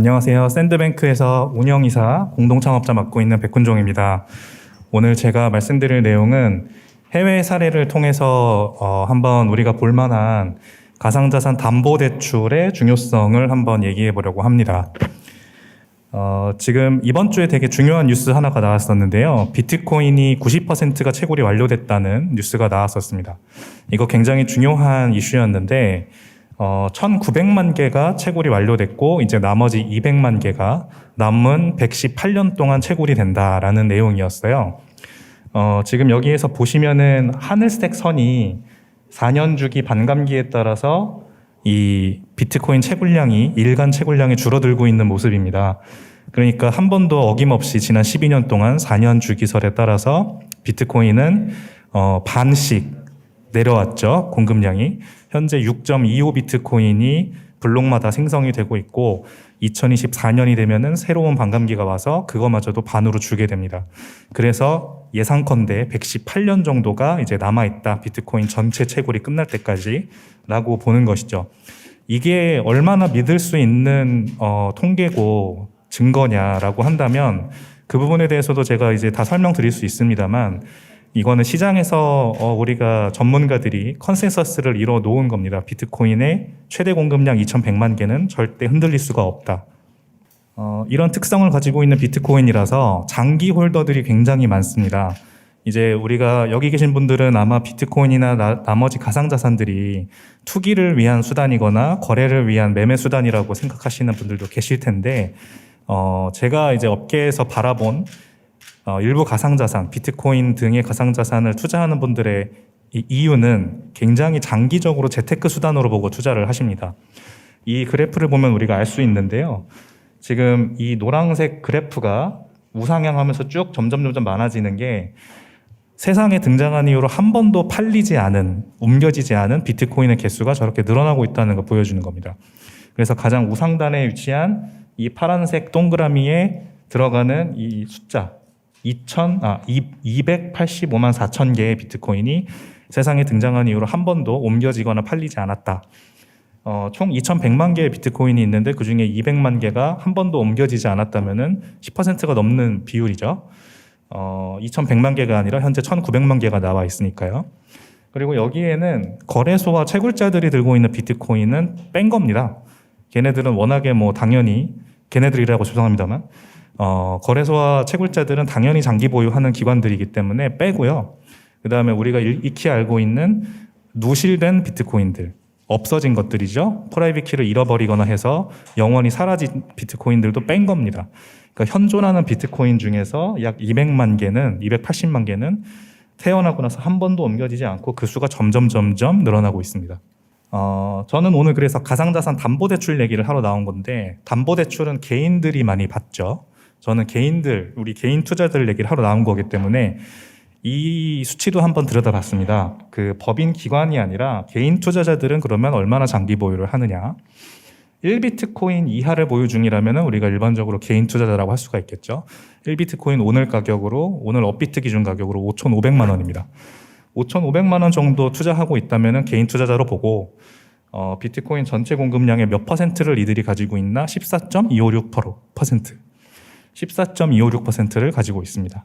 안녕하세요. 샌드뱅크에서 운영이사 공동창업자 맡고 있는 백훈종입니다. 오늘 제가 말씀드릴 내용은 해외 사례를 통해서 어, 한번 우리가 볼만한 가상자산 담보 대출의 중요성을 한번 얘기해 보려고 합니다. 어, 지금 이번 주에 되게 중요한 뉴스 하나가 나왔었는데요. 비트코인이 90%가 채굴이 완료됐다는 뉴스가 나왔었습니다. 이거 굉장히 중요한 이슈였는데 어, 1,900만 개가 채굴이 완료됐고 이제 나머지 200만 개가 남은 118년 동안 채굴이 된다라는 내용이었어요. 어, 지금 여기에서 보시면은 하늘색 선이 4년 주기 반감기에 따라서 이 비트코인 채굴량이 일간 채굴량이 줄어들고 있는 모습입니다. 그러니까 한 번도 어김없이 지난 12년 동안 4년 주기설에 따라서 비트코인은 어, 반씩 내려왔죠. 공급량이. 현재 6.25 비트코인이 블록마다 생성이 되고 있고 2024년이 되면은 새로운 반감기가 와서 그거마저도 반으로 주게 됩니다. 그래서 예상컨대 118년 정도가 이제 남아 있다. 비트코인 전체 채굴이 끝날 때까지라고 보는 것이죠. 이게 얼마나 믿을 수 있는 어, 통계고 증거냐라고 한다면 그 부분에 대해서도 제가 이제 다 설명드릴 수 있습니다만 이거는 시장에서 어, 우리가 전문가들이 컨센서스를 이뤄 놓은 겁니다. 비트코인의 최대 공급량 2,100만 개는 절대 흔들릴 수가 없다. 어, 이런 특성을 가지고 있는 비트코인이라서 장기 홀더들이 굉장히 많습니다. 이제 우리가 여기 계신 분들은 아마 비트코인이나 나, 나머지 가상자산들이 투기를 위한 수단이거나 거래를 위한 매매 수단이라고 생각하시는 분들도 계실 텐데, 어, 제가 이제 업계에서 바라본 어, 일부 가상자산, 비트코인 등의 가상자산을 투자하는 분들의 이 이유는 굉장히 장기적으로 재테크 수단으로 보고 투자를 하십니다. 이 그래프를 보면 우리가 알 수 있는데요. 지금 이 노란색 그래프가 우상향하면서 쭉 점점 점점 많아지는 게 세상에 등장한 이후로 한 번도 팔리지 않은, 옮겨지지 않은 비트코인의 개수가 저렇게 늘어나고 있다는 걸 보여주는 겁니다. 그래서 가장 우상단에 위치한 이 파란색 동그라미에 들어가는 이 숫자, 2천, 아, 285만 4천 개의 비트코인이 세상에 등장한 이후로 한 번도 옮겨지거나 팔리지 않았다. 어, 총 2,100만 개의 비트코인이 있는데 그 중에 200만 개가 한 번도 옮겨지지 않았다면은 10%가 넘는 비율이죠. 어, 2,100만 개가 아니라 현재 1,900만 개가 나와 있으니까요. 그리고 여기에는 거래소와 채굴자들이 들고 있는 비트코인은 뺀 겁니다. 걔네들은 워낙에 뭐 당연히 걔네들이라고 죄송합니다만 어, 거래소와 채굴자들은 당연히 장기 보유하는 기관들이기 때문에 빼고요. 그 다음에 우리가 일- 익히 알고 있는 누실된 비트코인들, 없어진 것들이죠. 프라이빗 키를 잃어버리거나 해서 영원히 사라진 비트코인들도 뺀 겁니다. 그러니까 현존하는 비트코인 중에서 약 200만 개는, 280만 개는 태어나고 나서 한 번도 옮겨지지 않고 그 수가 점점 점점 늘어나고 있습니다. 어, 저는 오늘 그래서 가상자산 담보대출 얘기를 하러 나온 건데, 담보대출은 개인들이 많이 받죠. 저는 개인들, 우리 개인 투자들 얘기를 하러 나온 거기 때문에 이 수치도 한번 들여다봤습니다. 그 법인 기관이 아니라 개인 투자자들은 그러면 얼마나 장기 보유를 하느냐. 1비트코인 이하를 보유 중이라면 우리가 일반적으로 개인 투자자라고 할 수가 있겠죠. 1비트코인 오늘 가격으로, 오늘 업비트 기준 가격으로 5,500만 원입니다. 5,500만 원 정도 투자하고 있다면 개인 투자자로 보고 어, 비트코인 전체 공급량의 몇 퍼센트를 이들이 가지고 있나? 14.256%. 14.256%를 가지고 있습니다.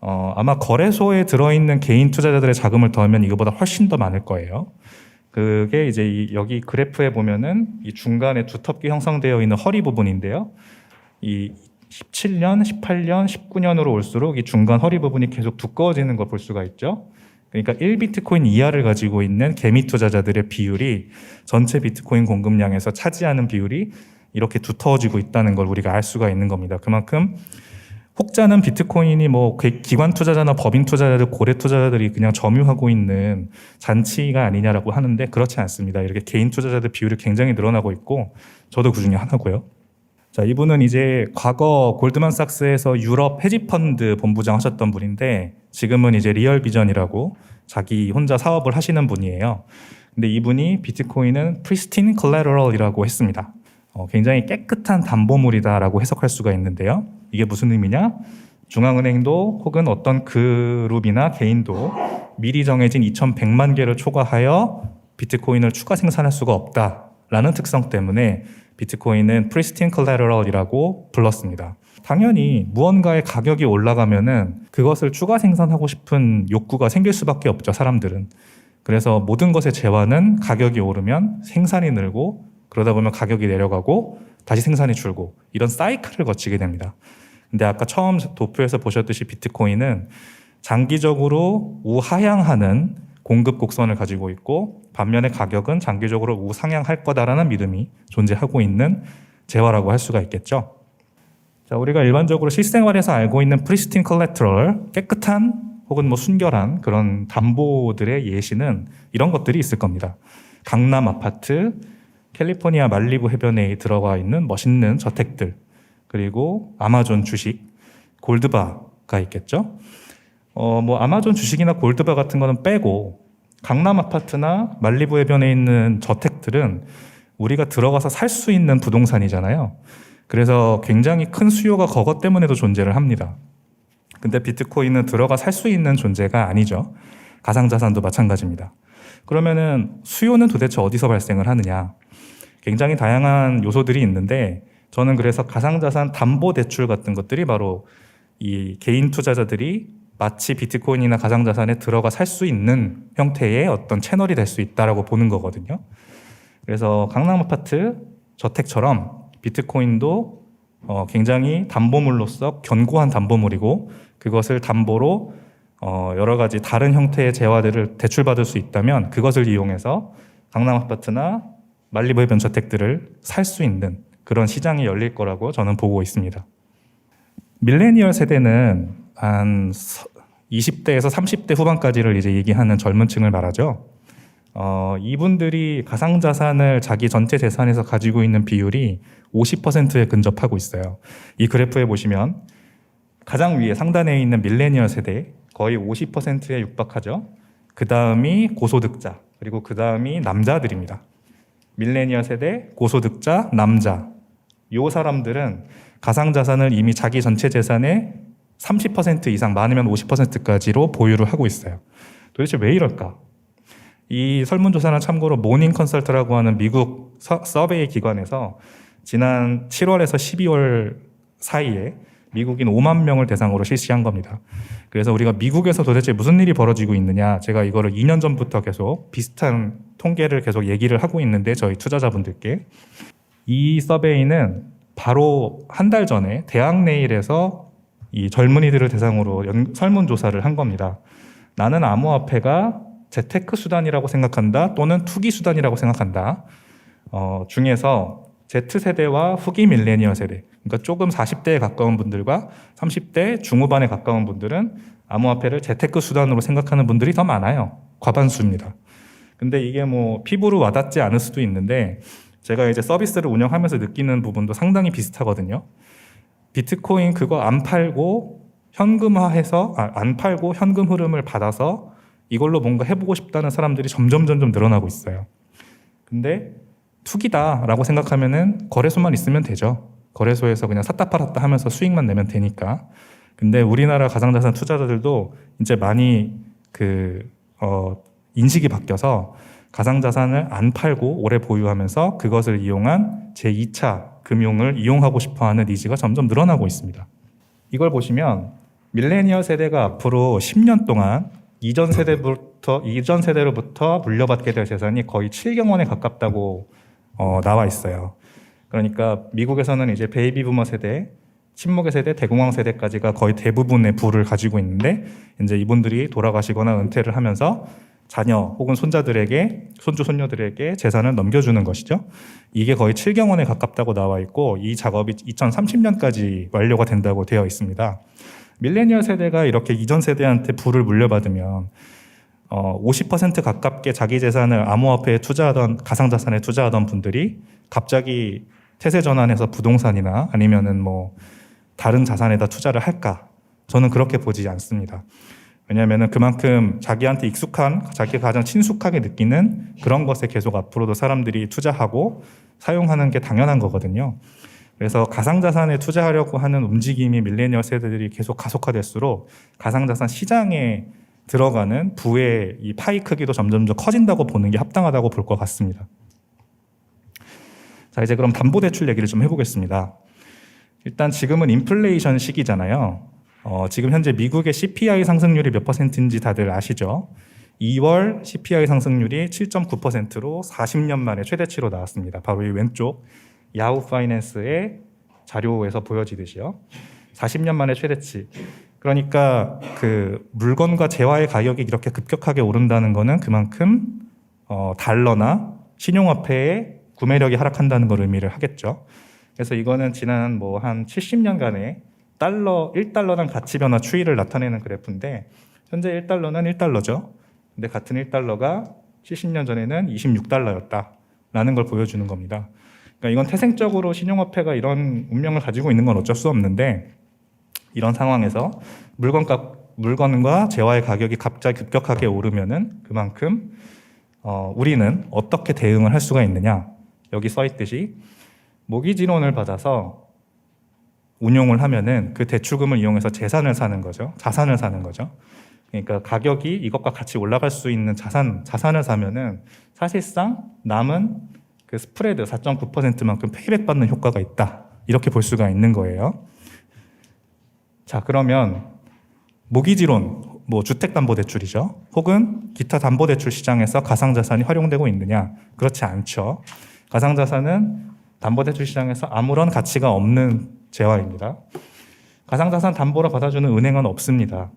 어, 아마 거래소에 들어있는 개인 투자자들의 자금을 더하면 이거보다 훨씬 더 많을 거예요. 그게 이제 이 여기 그래프에 보면은 이 중간에 두텁게 형성되어 있는 허리 부분인데요. 이 17년, 18년, 19년으로 올수록 이 중간 허리 부분이 계속 두꺼워지는 걸 볼 수가 있죠. 그러니까 1비트코인 이하를 가지고 있는 개미 투자자들의 비율이 전체 비트코인 공급량에서 차지하는 비율이 이렇게 두터워지고 있다는 걸 우리가 알 수가 있는 겁니다. 그만큼 혹자는 비트코인이 뭐그 기관 투자자나 법인 투자자들, 고래 투자자들이 그냥 점유하고 있는 잔치가 아니냐라고 하는데 그렇지 않습니다. 이렇게 개인 투자자들 비율이 굉장히 늘어나고 있고 저도 그 중에 하나고요. 자, 이분은 이제 과거 골드만삭스에서 유럽 헤지펀드 본부장 하셨던 분인데 지금은 이제 리얼 비전이라고 자기 혼자 사업을 하시는 분이에요. 근데 이분이 비트코인은 프리스틴 컬레러럴이라고 했습니다. 어, 굉장히 깨끗한 담보물이다라고 해석할 수가 있는데요. 이게 무슨 의미냐? 중앙은행도 혹은 어떤 그룹이나 개인도 미리 정해진 2,100만 개를 초과하여 비트코인을 추가 생산할 수가 없다라는 특성 때문에 비트코인은 프리스틴 컬레러럴이라고 불렀습니다. 당연히 무언가의 가격이 올라가면은 그것을 추가 생산하고 싶은 욕구가 생길 수밖에 없죠, 사람들은. 그래서 모든 것의 재화는 가격이 오르면 생산이 늘고 그러다 보면 가격이 내려가고 다시 생산이 줄고 이런 사이클을 거치게 됩니다. 근데 아까 처음 도표에서 보셨듯이 비트코인은 장기적으로 우하향하는 공급 곡선을 가지고 있고 반면에 가격은 장기적으로 우상향할 거다라는 믿음이 존재하고 있는 재화라고 할 수가 있겠죠. 자, 우리가 일반적으로 실생활에서 알고 있는 프리스틴 컬렉트럴 깨끗한 혹은 뭐 순결한 그런 담보들의 예시는 이런 것들이 있을 겁니다. 강남 아파트, 캘리포니아 말리부 해변에 들어가 있는 멋있는 저택들, 그리고 아마존 주식, 골드바가 있겠죠. 어, 뭐 아마존 주식이나 골드바 같은 거는 빼고 강남 아파트나 말리부 해변에 있는 저택들은 우리가 들어가서 살 수 있는 부동산이잖아요. 그래서 굉장히 큰 수요가 그것 때문에도 존재를 합니다. 근데 비트코인은 들어가 살 수 있는 존재가 아니죠. 가상자산도 마찬가지입니다. 그러면은 수요는 도대체 어디서 발생을 하느냐? 굉장히 다양한 요소들이 있는데 저는 그래서 가상자산 담보 대출 같은 것들이 바로 이 개인 투자자들이 마치 비트코인이나 가상자산에 들어가 살 수 있는 형태의 어떤 채널이 될 수 있다라고 보는 거거든요. 그래서 강남 아파트 저택처럼 비트코인도 어, 굉장히 담보물로서 견고한 담보물이고 그것을 담보로 어, 여러 가지 다른 형태의 재화들을 대출받을 수 있다면 그것을 이용해서 강남 아파트나 말리부 해변 저택들을 살 수 있는 그런 시장이 열릴 거라고 저는 보고 있습니다. 밀레니얼 세대는 한 20대에서 30대 후반까지를 이제 얘기하는 젊은 층을 말하죠. 어, 이분들이 가상자산을 자기 전체 재산에서 가지고 있는 비율이 50%에 근접하고 있어요. 이 그래프에 보시면 가장 위에 상단에 있는 밀레니얼 세대 거의 50%에 육박하죠. 그 다음이 고소득자, 그리고 그 다음이 남자들입니다. 밀레니얼 세대, 고소득자, 남자. 요 사람들은 가상자산을 이미 자기 전체 재산의 30% 이상, 많으면 50%까지로 보유를 하고 있어요. 도대체 왜 이럴까? 이 설문조사는 참고로 모닝 컨설트라고 하는 미국 서, 서베이 기관에서 지난 7월에서 12월 사이에 미국인 5만 명을 대상으로 실시한 겁니다. 그래서 우리가 미국에서 도대체 무슨 일이 벌어지고 있느냐, 제가 이거를 2년 전부터 계속 비슷한 통계를 계속 얘기를 하고 있는데 저희 투자자분들께 이 서베이는 바로 한 달 전에 대학 내일에서 이 젊은이들을 대상으로 연, 설문조사를 한 겁니다. 나는 암호화폐가 재테크 수단이라고 생각한다 또는 투기 수단이라고 생각한다. 어, 중에서 Z세대와 후기 밀레니얼 세대, 그러니까 조금 40대에 가까운 분들과 30대 중후반에 가까운 분들은 암호화폐를 재테크 수단으로 생각하는 분들이 더 많아요. 과반수입니다. 근데 이게 뭐 피부로 와닿지 않을 수도 있는데 제가 이제 서비스를 운영하면서 느끼는 부분도 상당히 비슷하거든요. 비트코인 그거 안 팔고 현금화해서 아, 안 팔고 현금 흐름을 받아서 이걸로 뭔가 해보고 싶다는 사람들이 점점 점점 늘어나고 있어요. 근데 투기다라고 생각하면은 거래소만 있으면 되죠. 거래소에서 그냥 샀다 팔았다 하면서 수익만 내면 되니까. 근데 우리나라 가상자산 투자자들도 이제 많이 그, 어, 인식이 바뀌어서 가상자산을 안 팔고 오래 보유하면서 그것을 이용한 제2차 금융을 이용하고 싶어 하는 니즈가 점점 늘어나고 있습니다. 이걸 보시면 밀레니얼 세대가 앞으로 10년 동안 이전 세대부터 이전 세대로부터 물려받게 될 재산이 거의 7경 원에 가깝다고 어, 나와 있어요. 그러니까 미국에서는 이제 베이비 부머 세대, 친목의 세대, 대공황 세대까지가 거의 대부분의 부를 가지고 있는데 이제 이분들이 돌아가시거나 은퇴를 하면서 자녀 혹은 손자들에게 손주 손녀들에게 재산을 넘겨주는 것이죠. 이게 거의 7경 원에 가깝다고 나와 있고 이 작업이 2030년까지 완료가 된다고 되어 있습니다. 밀레니얼 세대가 이렇게 이전 세대한테 부를 물려받으면 어, 50% 가깝게 자기 재산을 암호화폐에 투자하던 가상자산에 투자하던 분들이 갑자기 태세 전환해서 부동산이나 아니면은 뭐 다른 자산에다 투자를 할까? 저는 그렇게 보지 않습니다. 왜냐하면 그만큼 자기한테 익숙한, 자기가 가장 친숙하게 느끼는 그런 것에 계속 앞으로도 사람들이 투자하고 사용하는 게 당연한 거거든요. 그래서 가상자산에 투자하려고 하는 움직임이 밀레니얼 세대들이 계속 가속화될수록 가상자산 시장에 들어가는 부의 이 파이 크기도 점점 더 커진다고 보는 게 합당하다고 볼 것 같습니다. 자, 이제 그럼 담보대출 얘기를 좀 해보겠습니다. 일단 지금은 인플레이션 시기잖아요. 어, 지금 현재 미국의 CPI 상승률이 몇 퍼센트인지 다들 아시죠? 2월 CPI 상승률이 7.9%로 40년 만에 최대치로 나왔습니다. 바로 이 왼쪽 야후 파이낸스의 자료에서 보여지듯이요. 40년 만에 최대치. 그러니까 그 물건과 재화의 가격이 이렇게 급격하게 오른다는 거는 그만큼 어, 달러나 신용화폐의 구매력이 하락한다는 걸 의미를 하겠죠. 그래서 이거는 지난 뭐 한 70년간의 달러 1달러당 가치 변화 추이를 나타내는 그래프인데 현재 1달러는 1달러죠. 근데 같은 1달러가 70년 전에는 26달러였다라는 걸 보여주는 겁니다. 그러니까 이건 태생적으로 신용화폐가 이런 운명을 가지고 있는 건 어쩔 수 없는데 이런 상황에서 물건값 물건과 재화의 가격이 갑자기 급격하게 오르면은 그만큼 어, 우리는 어떻게 대응을 할 수가 있느냐. 여기 써 있듯이 모기지론을 받아서 운용을 하면은 그 대출금을 이용해서 재산을 사는 거죠. 자산을 사는 거죠. 그러니까 가격이 이것과 같이 올라갈 수 있는 자산 자산을 사면은 사실상 남은 그 스프레드 4.9%만큼 페이백 받는 효과가 있다. 이렇게 볼 수가 있는 거예요. 자 그러면 모기지론 뭐 주택담보대출이죠. 혹은 기타 담보대출 시장에서 가상자산이 활용되고 있느냐? 그렇지 않죠. 가상자산은 담보대출 시장에서 아무런 가치가 없는 재화입니다. 가상자산 담보로 받아주는 은행은 없습니다.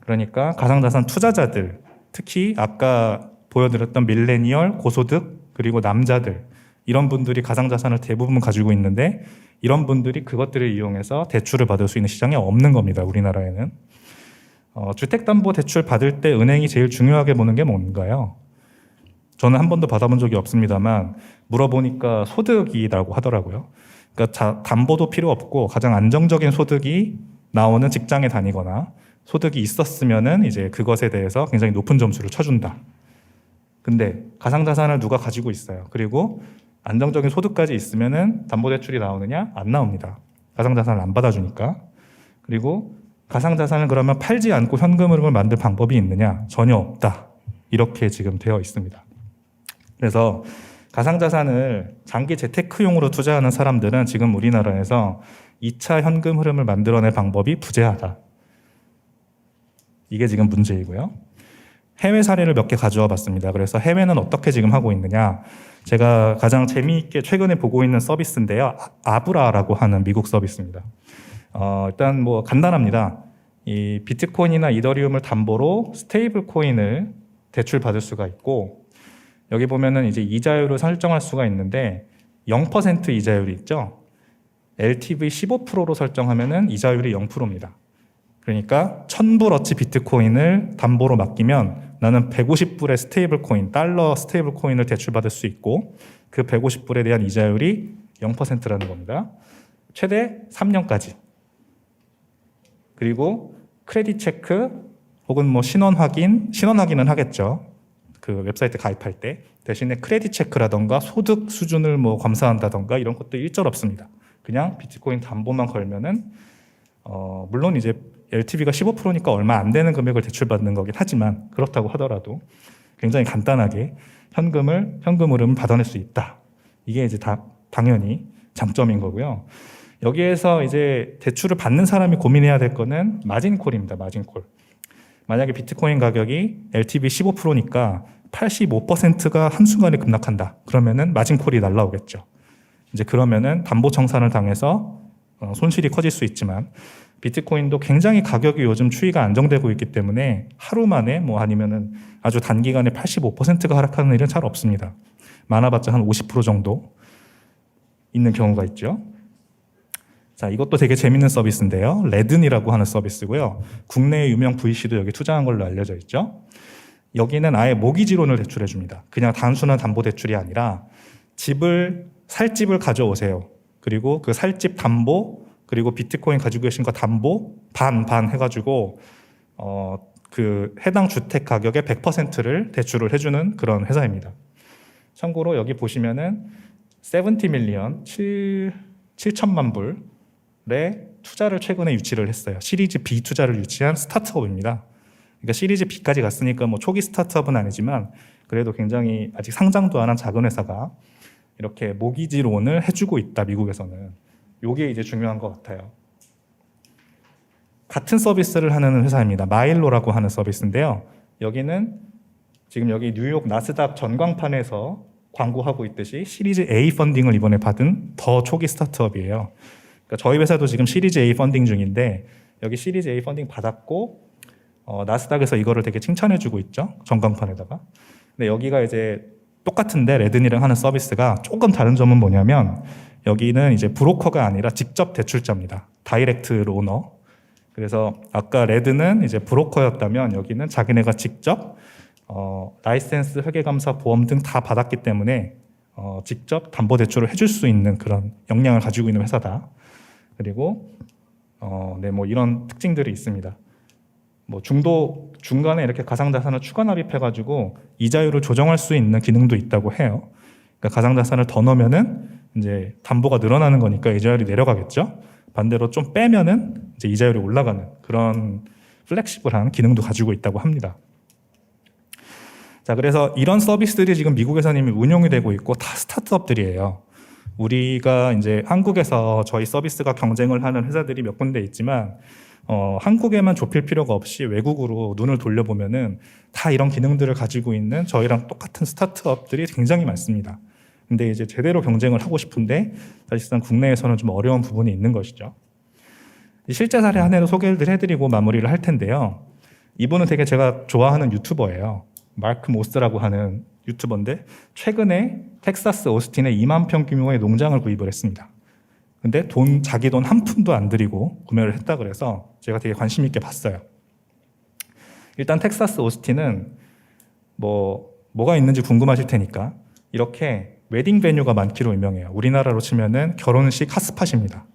그러니까 가상자산 투자자들, 특히 아까 보여드렸던 밀레니얼, 고소득, 그리고 남자들 이런 분들이 가상자산을 대부분 가지고 있는데 이런 분들이 그것들을 이용해서 대출을 받을 수 있는 시장이 없는 겁니다. 우리나라에는. 어, 주택담보대출 받을 때 은행이 제일 중요하게 보는 게 뭔가요? 저는 한 번도 받아본 적이 없습니다만 물어보니까 소득이라고 하더라고요. 그러니까 자, 담보도 필요 없고 가장 안정적인 소득이 나오는 직장에 다니거나 소득이 있었으면은 이제 그것에 대해서 굉장히 높은 점수를 쳐준다. 근데 가상자산을 누가 가지고 있어요. 그리고 안정적인 소득까지 있으면은 담보대출이 나오느냐? 안 나옵니다. 가상자산을 안 받아주니까. 그리고 가상자산을 그러면 팔지 않고 현금 흐름을 만들 방법이 있느냐? 전혀 없다. 이렇게 지금 되어 있습니다. 그래서 가상자산을 장기 재테크용으로 투자하는 사람들은 지금 우리나라에서 2차 현금 흐름을 만들어낼 방법이 부재하다. 이게 지금 문제이고요. 해외 사례를 몇 개 가져와 봤습니다. 그래서 해외는 어떻게 지금 하고 있느냐. 제가 가장 재미있게 최근에 보고 있는 서비스인데요. 아- 아브라라고 하는 미국 서비스입니다. 어, 일단 뭐 간단합니다. 이 비트코인이나 이더리움을 담보로 스테이블 코인을 대출 받을 수가 있고 여기 보면은 이제 이자율을 설정할 수가 있는데 0% 이자율이 있죠. LTV 15%로 설정하면은 이자율이 0%입니다. 그러니까 1000불어치 비트코인을 담보로 맡기면 나는 150불의 스테이블 코인, 달러 스테이블 코인을 대출받을 수 있고 그 150불에 대한 이자율이 0%라는 겁니다. 최대 3년까지. 그리고 크레딧 체크 혹은 뭐 신원 확인, 신원 확인은 하겠죠. 그 웹사이트 가입할 때 대신에 크레딧 체크라던가 소득 수준을 뭐 검사한다던가 이런 것도 일절 없습니다. 그냥 비트코인 담보만 걸면은 어 물론 이제 LTV가 15%니까 얼마 안 되는 금액을 대출받는 거긴 하지만 그렇다고 하더라도 굉장히 간단하게 현금을 현금 흐름을 받아낼 수 있다. 이게 이제 다 당연히 장점인 거고요. 여기에서 이제 대출을 받는 사람이 고민해야 될 거는 마진콜입니다. 마진콜. 만약에 비트코인 가격이 LTV 15%니까 85%가 한순간에 급락한다. 그러면은 마진콜이 날라오겠죠. 이제 그러면은 담보 청산을 당해서 어, 손실이 커질 수 있지만 비트코인도 굉장히 가격이 요즘 추이가 안정되고 있기 때문에 하루 만에 뭐 아니면은 아주 단기간에 85%가 하락하는 일은 잘 없습니다. 많아봤자 한 50% 정도 있는 경우가 있죠. 자, 이것도 되게 재밌는 서비스인데요. 레든이라고 하는 서비스고요. 국내의 유명 VC도 여기 투자한 걸로 알려져 있죠. 여기는 아예 모기지론을 대출해 줍니다. 그냥 단순한 담보 대출이 아니라 집을 살 집을 가져오세요. 그리고 그 살 집 담보 그리고 비트코인 가지고 계신 거 담보 반 반 해가지고 어 그 해당 주택 가격의 100%를 대출을 해주는 그런 회사입니다. 참고로 여기 보시면은 70 밀리언 7 7천만 불의 투자를 최근에 유치를 했어요. 시리즈 B 투자를 유치한 스타트업입니다. 그러니까 시리즈 B까지 갔으니까 뭐 초기 스타트업은 아니지만 그래도 굉장히 아직 상장도 안 한 작은 회사가 이렇게 모기지론을 해주고 있다 미국에서는 요게 이제 중요한 것 같아요. 같은 서비스를 하는 회사입니다. 마일로라고 하는 서비스인데요. 여기는 지금 여기 뉴욕 나스닥 전광판에서 광고하고 있듯이 시리즈 A 펀딩을 이번에 받은 더 초기 스타트업이에요. 그러니까 저희 회사도 지금 시리즈 A 펀딩 중인데 여기 시리즈 A 펀딩 받았고 어, 나스닥에서 이거를 되게 칭찬해주고 있죠 전광판에다가. 근데 여기가 이제 똑같은데 레드니랑 하는 서비스가 조금 다른 점은 뭐냐면 여기는 이제 브로커가 아니라 직접 대출자입니다. 다이렉트 로너. 그래서 아까 레드는 이제 브로커였다면 여기는 자기네가 직접 어, 라이센스, 회계감사, 보험 등 다 받았기 때문에 어, 직접 담보 대출을 해줄 수 있는 그런 역량을 가지고 있는 회사다. 그리고 어, 네, 뭐 이런 특징들이 있습니다. 뭐 중도 중간에 이렇게 가상자산을 추가 납입해가지고 이자율을 조정할 수 있는 기능도 있다고 해요. 그러니까 가상자산을 더 넣으면은 이제 담보가 늘어나는 거니까 이자율이 내려가겠죠. 반대로 좀 빼면은 이제 이자율이 올라가는 그런 플렉시블한 기능도 가지고 있다고 합니다. 자, 그래서 이런 서비스들이 지금 미국에서 이미 운용이 되고 있고 다 스타트업들이에요. 우리가 이제 한국에서 저희 서비스가 경쟁을 하는 회사들이 몇 군데 있지만 어, 한국에만 좁힐 필요가 없이 외국으로 눈을 돌려보면은 다 이런 기능들을 가지고 있는 저희랑 똑같은 스타트업들이 굉장히 많습니다. 근데 이제 제대로 경쟁을 하고 싶은데 사실상 국내에서는 좀 어려운 부분이 있는 것이죠. 이 실제 사례 한 해도 소개를 해드리고 마무리를 할 텐데요. 이분은 되게 제가 좋아하는 유튜버예요. 마크 모스라고 하는 유튜버인데 최근에 텍사스 오스틴에 2만 평 규모의 농장을 구입을 했습니다. 근데 돈 자기 돈 한 푼도 안 들이고 구매를 했다 그래서 제가 되게 관심 있게 봤어요. 일단 텍사스 오스틴은 뭐 뭐가 있는지 궁금하실 테니까 이렇게 웨딩 베뉴가 많기로 유명해요. 우리나라로 치면은 결혼식 핫스팟입니다.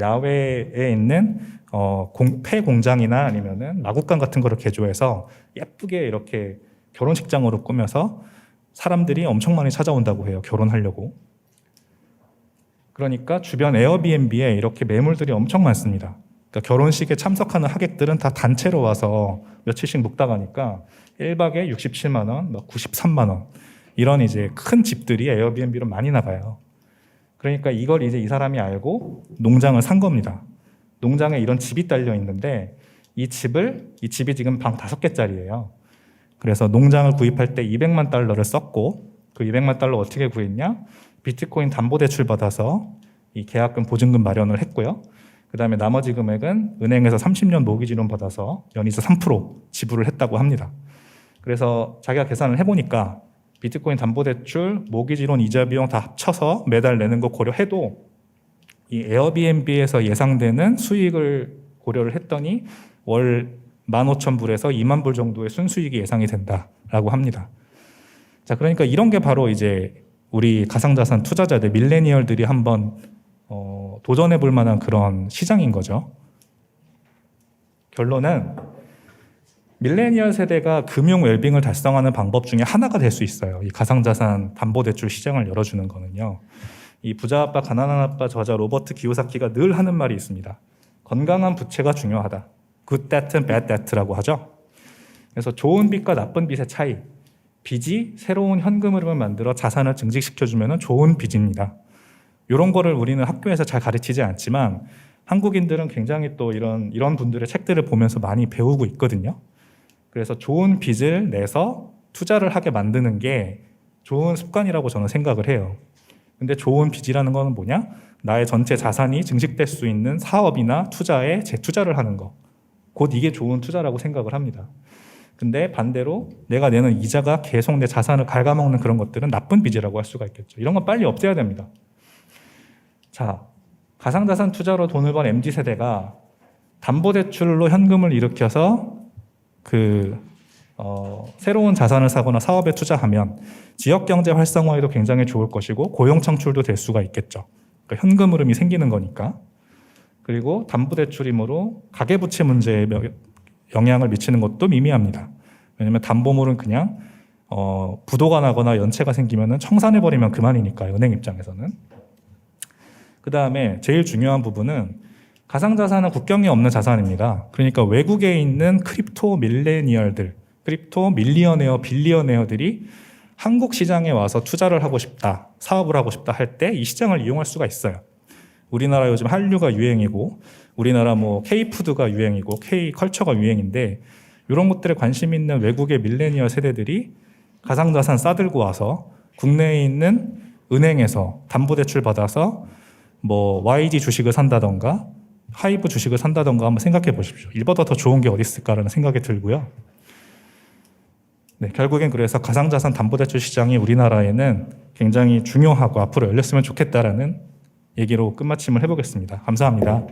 야외에 있는 어, 공, 폐 공장이나 아니면은 마구간 같은 거를 개조해서 예쁘게 이렇게 결혼식장으로 꾸며서 사람들이 엄청 많이 찾아온다고 해요. 결혼하려고. 그러니까 주변 에어비앤비에 이렇게 매물들이 엄청 많습니다. 그러니까 결혼식에 참석하는 하객들은 다 단체로 와서 며칠씩 묵다 가니까 1박에 67만 원, 막 93만 원 이런 이제 큰 집들이 에어비앤비로 많이 나가요. 그러니까 이걸 이제 이 사람이 알고 농장을 산 겁니다. 농장에 이런 집이 딸려 있는데 이 집을 이 집이 지금 방 다섯 개짜리예요. 그래서 농장을 구입할 때 200만 달러를 썼고 그 200만 달러 어떻게 구했냐? 비트코인 담보 대출 받아서 이 계약금 보증금 마련을 했고요. 그다음에 나머지 금액은 은행에서 30년 모기지론 받아서 연이자 3% 지불을 했다고 합니다. 그래서 자기가 계산을 해보니까 비트코인 담보대출, 모기지론 이자 비용 다 합쳐서 매달 내는 거 고려해도 이 에어비앤비에서 예상되는 수익을 고려를 했더니 월 15,000불에서 2만 불 정도의 순수익이 예상이 된다라고 합니다. 자, 그러니까 이런 게 바로 이제 우리 가상자산 투자자들 밀레니얼들이 한번 어, 도전해 볼 만한 그런 시장인 거죠. 결론은 밀레니얼 세대가 금융 웰빙을 달성하는 방법 중에 하나가 될 수 있어요. 이 가상자산 담보대출 시장을 열어주는 거는요. 이 부자 아빠 가난한 아빠 저자 로버트 기요사키가 늘 하는 말이 있습니다. 건강한 부채가 중요하다. good debt, bad debt라고 하죠. 그래서 좋은 빚과 나쁜 빚의 차이. 빚이 새로운 현금 흐름을 만들어 자산을 증식시켜주면 좋은 빚입니다. 이런 거를 우리는 학교에서 잘 가르치지 않지만 한국인들은 굉장히 또 이런 이런 분들의 책들을 보면서 많이 배우고 있거든요. 그래서 좋은 빚을 내서 투자를 하게 만드는 게 좋은 습관이라고 저는 생각을 해요. 근데 좋은 빚이라는 거는 뭐냐? 나의 전체 자산이 증식될 수 있는 사업이나 투자에 재투자를 하는 거. 곧 이게 좋은 투자라고 생각을 합니다. 근데 반대로 내가 내는 이자가 계속 내 자산을 갉아먹는 그런 것들은 나쁜 빚이라고 할 수가 있겠죠. 이런 건 빨리 없애야 됩니다. 자, 가상자산 투자로 돈을 번 MZ 세대가 담보대출로 현금을 일으켜서 그 어, 새로운 자산을 사거나 사업에 투자하면 지역 경제 활성화에도 굉장히 좋을 것이고 고용 창출도 될 수가 있겠죠. 그러니까 현금 흐름이 생기는 거니까. 그리고 담보 대출이므로 가계 부채 문제에 영향을 미치는 것도 미미합니다. 왜냐하면 담보물은 그냥 어, 부도가 나거나 연체가 생기면 청산해 버리면 그만이니까 은행 입장에서는. 그 다음에 제일 중요한 부분은 가상자산은 국경이 없는 자산입니다. 그러니까 외국에 있는 크립토 밀레니얼들, 크립토 밀리어네어, 빌리어네어들이 한국 시장에 와서 투자를 하고 싶다, 사업을 하고 싶다 할 때 이 시장을 이용할 수가 있어요. 우리나라 요즘 한류가 유행이고 우리나라 뭐 K푸드가 유행이고 K컬처가 유행인데 이런 것들에 관심 있는 외국의 밀레니얼 세대들이 가상자산 싸들고 와서 국내에 있는 은행에서 담보대출 받아서 뭐 YG 주식을 산다던가 하이브 주식을 산다던가 한번 생각해 보십시오. 이보다 더 좋은 게 어디 있을까라는 생각이 들고요. 네, 결국엔 그래서 가상자산 담보대출 시장이 우리나라에는 굉장히 중요하고 앞으로 열렸으면 좋겠다라는 얘기로 끝마침을 해보겠습니다. 감사합니다.